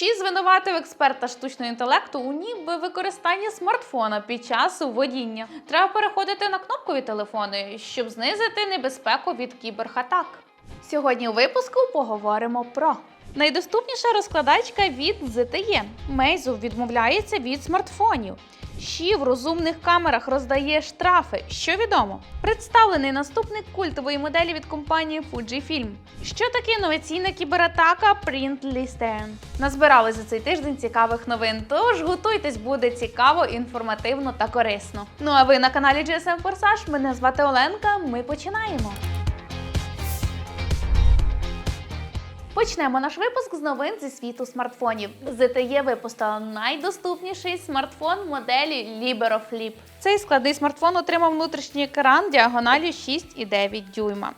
Ші звинуватив експерта штучного інтелекту у ніби використанні смартфона під час водіння. Треба переходити на кнопкові телефони, щоб знизити небезпеку від кіберхатак. Сьогодні у випуску поговоримо про найдоступніша розкладачка від ZTE. Meizu відмовляється від смартфонів. Ші в розумних камерах роздає штрафи. Що відомо? Представлений наступник культової моделі від компанії Fujifilm. Що таке інноваційна кібератака Print Stern? Назбирали за цей тиждень цікавих новин. Тож готуйтесь, буде цікаво, інформативно та корисно. Ну а ви на каналі GSM Forsage. Мене звати Оленка. Ми починаємо. Почнемо наш випуск з новин зі світу смартфонів. ZTE випустила найдоступніший смартфон моделі Libero Flip. Цей складний смартфон отримав внутрішній екран діагоналю 6,9 дюйма.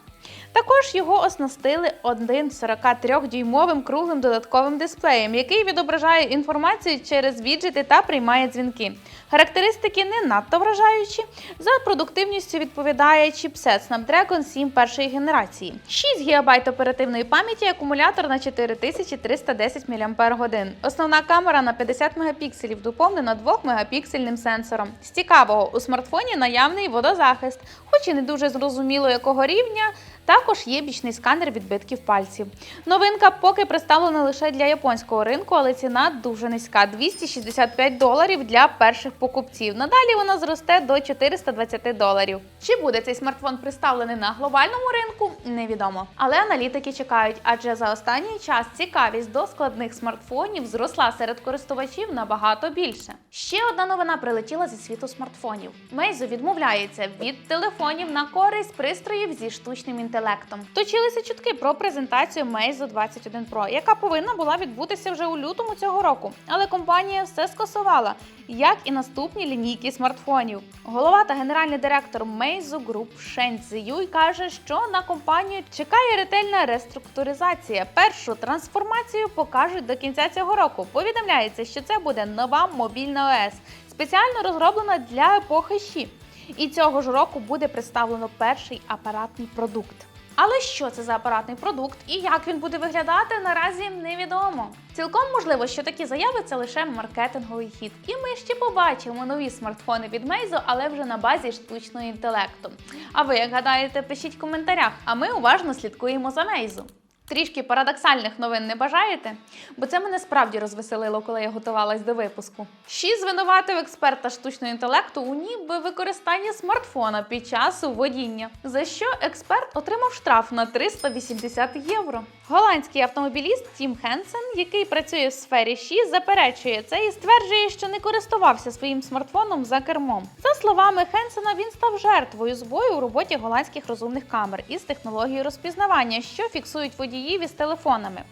Також його оснастили один 43-дюймовим круглим додатковим дисплеєм, який відображає інформацію через віджити та приймає дзвінки. Характеристики не надто вражаючі. За продуктивністю відповідає чіпсет Snapdragon 7 першої генерації, 6 ГБ оперативної пам'яті, акумулятор на 4310 мАч. Основна камера на 50 мегапікселів доповнена 2 мегапіксельним сенсором. З цікавого у смартфоні наявний водозахист, хоч і не дуже зрозуміло якого рівня. Також є бічний сканер відбитків пальців. Новинка поки представлена лише для японського ринку, але ціна дуже низька 265 доларів для перших покупців. Надалі вона зросте до 420 доларів. Чи буде цей смартфон представлений на глобальному ринку? Невідомо. Але аналітики чекають, адже за останній час цікавість до складних смартфонів зросла серед користувачів набагато більше. Ще одна новина прилетіла зі світу смартфонів. Meizu відмовляється від телефонів на користь пристроїв зі штучним інтелектом. Точилися чутки про презентацію Meizu 21 Pro, яка повинна була відбутися вже у лютому цього року. Але компанія все скасувала, як і наступні лінійки смартфонів. Голова та генеральний директор Meizu Group Шен Цзюй каже, що на компанію чекає ретельна реструктуризація. Першу трансформацію покажуть до кінця цього року. Повідомляється, що це буде нова мобільна ОС, спеціально розроблена для епохи Ші. І цього ж року буде представлено перший апаратний продукт. Але що це за апаратний продукт і як він буде виглядати, наразі невідомо. Цілком можливо, що такі заяви це лише маркетинговий хід. І ми ще побачимо нові смартфони від Meizu, але вже на базі штучного інтелекту. А ви як гадаєте, пишіть в коментарях, а ми уважно слідкуємо за Meizu. Трішки парадоксальних новин не бажаєте? Бо це мене справді розвеселило, коли я готувалась до випуску. Ші звинуватив експерта штучного інтелекту у ніби використанні смартфона під час водіння, за що експерт отримав штраф на 380 євро. Голландський автомобіліст Тім Хенсен, який працює в сфері Ші, заперечує це і стверджує, що не користувався своїм смартфоном за кермом. За словами Хенсена, він став жертвою збою у роботі голландських розумних камер із технологією розпізнавання, що фіксують водіїв із телефонами.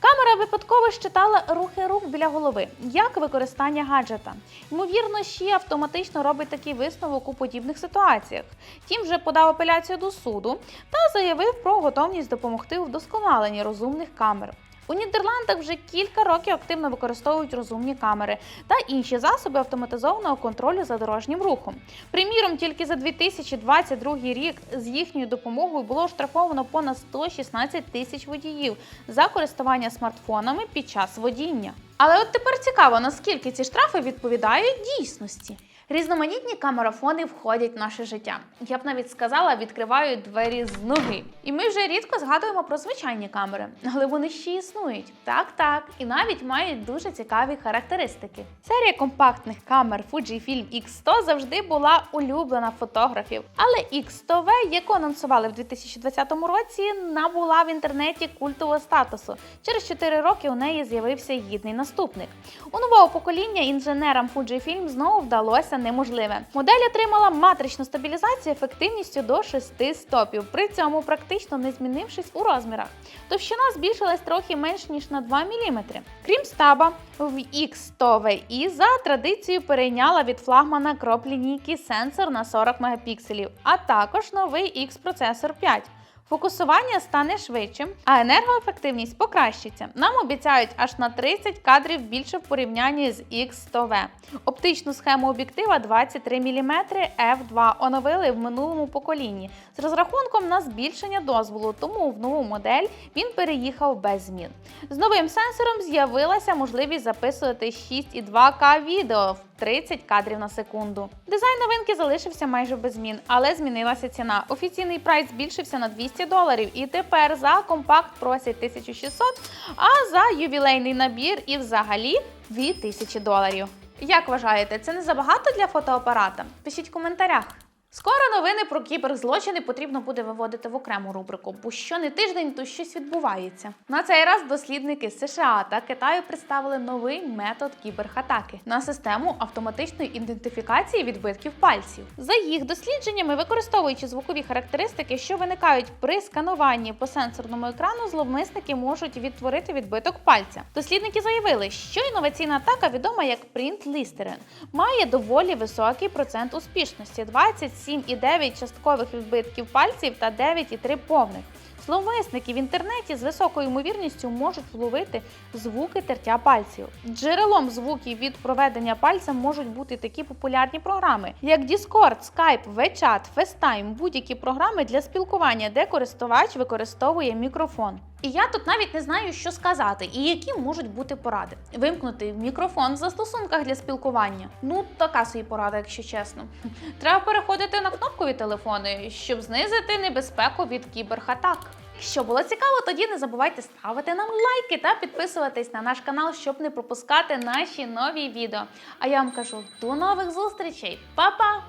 Камера випадково щитала рухи рук біля голови, як використання гаджета. Ймовірно, ще автоматично робить такий висновок у подібних ситуаціях. Тім вже подав апеляцію до суду та заявив про готовність допомогти у вдосконаленні розумних камер. У Нідерландах вже кілька років активно використовують розумні камери та інші засоби автоматизованого контролю за дорожнім рухом. Приміром, тільки за 2022 рік з їхньою допомогою було штрафовано понад 116 тисяч водіїв за користування смартфонами під час водіння. Але от тепер цікаво, наскільки ці штрафи відповідають дійсності. Різноманітні камерафони входять в наше життя. Я б навіть сказала, відкривають двері з ноги. І ми вже рідко згадуємо про звичайні камери, але вони ще існують. Так, так, і навіть мають дуже цікаві характеристики. Серія компактних камер Fujifilm X100 завжди була улюблена фотографів. Але X100V, яку анонсували в 2020 році, набула в інтернеті культового статусу. Через 4 роки у неї з'явився гідний наступник. У нового покоління інженерам Fujifilm знову вдалося неможливе. Модель отримала матричну стабілізацію ефективністю до 6 стопів, при цьому практично не змінившись у розмірах. Товщина збільшилась трохи менш ніж на 2 мм. Крім стаба, в X100VI за традицією перейняла від флагмана кроп лінійки сенсор на 40 Мп, а також новий X-процесор 5. Фокусування стане швидшим, а енергоефективність покращиться. Нам обіцяють аж на 30 кадрів більше в порівнянні з X100V. Оптичну схему об'єктива 23 мм f2 оновили в минулому поколінні з розрахунком на збільшення дозволу, тому в нову модель він переїхав без змін. З новим сенсором з'явилася можливість записувати 6,2К відео в 30 кадрів на секунду. Дизайн новинки залишився майже без змін, але змінилася ціна. Офіційний прайс збільшився на 200 доларів, і тепер за компакт просять 1600, а за ювілейний набір і взагалі 2000 доларів. Як вважаєте, це не забагато для фотоапарата? Пишіть в коментарях. Скоро новини про кіберзлочини потрібно буде виводити в окрему рубрику, бо що не тиждень, то щось відбувається. На цей раз дослідники США та Китаю представили новий метод кіберхатаки на систему автоматичної ідентифікації відбитків пальців. За їх дослідженнями, використовуючи звукові характеристики, що виникають при скануванні по сенсорному екрану, зловмисники можуть відтворити відбиток пальця. Дослідники заявили, що інноваційна атака, відома як Print Listerin, має доволі високий процент успішності 27,9 часткових відбитків пальців та 9,3 повних. Зловмисники в інтернеті з високою ймовірністю можуть вловити звуки тертя пальців. Джерелом звуків від проведення пальцем можуть бути такі популярні програми, як Discord, Skype, WeChat, FaceTime, будь-які програми для спілкування, де користувач використовує мікрофон. І я тут навіть не знаю, що сказати, і які можуть бути поради. Вимкнути мікрофон в застосунках для спілкування. Ну, така собі порада, якщо чесно. Треба переходити на кнопкові телефони, щоб знизити небезпеку від кіберхатак. Якщо було цікаво, тоді не забувайте ставити нам лайки та підписуватись на наш канал, щоб не пропускати наші нові відео. А я вам кажу до нових зустрічей, Па-па!